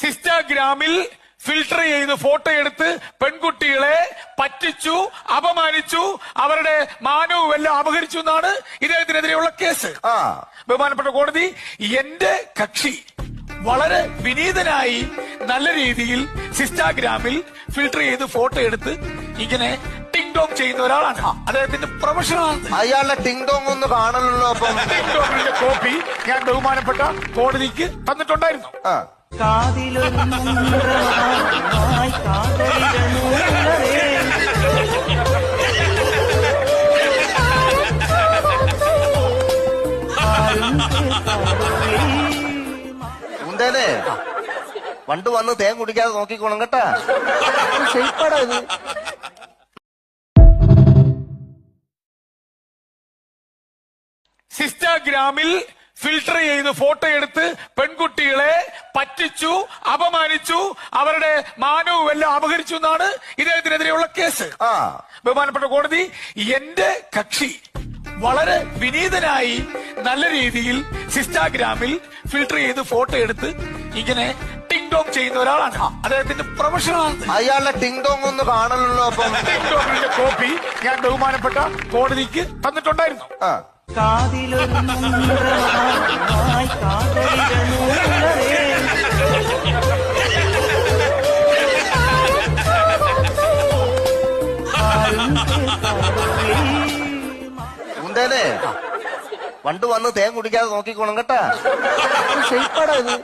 സിസ്റ്റാഗ്രാമിൽ filter ചെയ്ത് photo എടുത്ത് പെൺകുട്ടികളെ പറ്റിച്ചു അപമാനിച്ചു അവരുടെ മാനവും എല്ലാം അപഹരിച്ചു എന്നാണ് ഇദ്ദേഹത്തിനെതിരെയുള്ള കേസ്. ബഹുമാനപ്പെട്ട കോടതി എന്റെ കക്ഷി വളരെ വിനീതനായി നല്ല രീതിയിൽ സിസ്റ്റാഗ്രാമിൽ ഫിൽട്ടർ ചെയ്ത് ഫോട്ടോ എടുത്ത് ഇങ്ങനെ ടിങ് ടോങ് ചെയ്യുന്ന ഒരാളാണ്. അദ്ദേഹത്തിന്റെ പ്രൊഫഷണലാണ് അയാളുടെ ടിങ് ടോങ് ഒന്ന് അപ്പം. ടിങ് ടോങ്ങിന്റെ കോപ്പി ഞാൻ ബഹുമാനപ്പെട്ട കോടതിക്ക് തന്നിട്ടുണ്ടായിരുന്നു. കാതിലൊരു മന്ത്രമായി കേൾക്കാതെ ഉന്തേനെ പണ്ട് വന്ന് തേൻ കുടിക്കാതെ നോക്കിക്കോണം കേട്ടാ. ഷെയ്പ്പാടാ ഇത്. സിസ്റ്റാഗ്രാമിൽ ഫിൽട്ടർ ചെയ്ത് ഫോട്ടോ എടുത്ത് പെൺകുട്ടികളെ പറ്റിച്ചു അപമാനിച്ചു അവരുടെ മാനവും എല്ലാം അപഹരിച്ചു എന്നാണ് ഇദ്ദേഹത്തിനെതിരെയുള്ള കേസ്. ബഹുമാനപ്പെട്ട കോടതി എന്റെ കക്ഷി വളരെ വിനീതനായി നല്ല രീതിയിൽ സിസ്റ്റാഗ്രാമിൽ ഫിൽട്ടർ ചെയ്ത് ഫോട്ടോ എടുത്ത് ഇങ്ങനെ ടിങ് ടോങ് ചെയ്യുന്ന ഒരാളാണ്. അദ്ദേഹത്തിന്റെ പ്രൊഫഷണലാണ്. അയാളുടെ ടിങ് ടോങ് ഒന്ന് കാണലല്ലോ ടിങ് ടോങ്ങിന്റെ കോപ്പി ഞാൻ ബഹുമാനപ്പെട്ട കോടതിക്ക് തന്നിട്ടുണ്ടായിരുന്നു. ആ. കാതിലൊരു കാതലിടണൂലവേ ആരും കേൾക്കാതെ ഉന്തേനെ പണ്ട് വന്ന് തേൻ കുടിക്കാതെ നോക്കിക്കോണം കേട്ടാ. ഷെയ്പ്പാടാ ഇത്.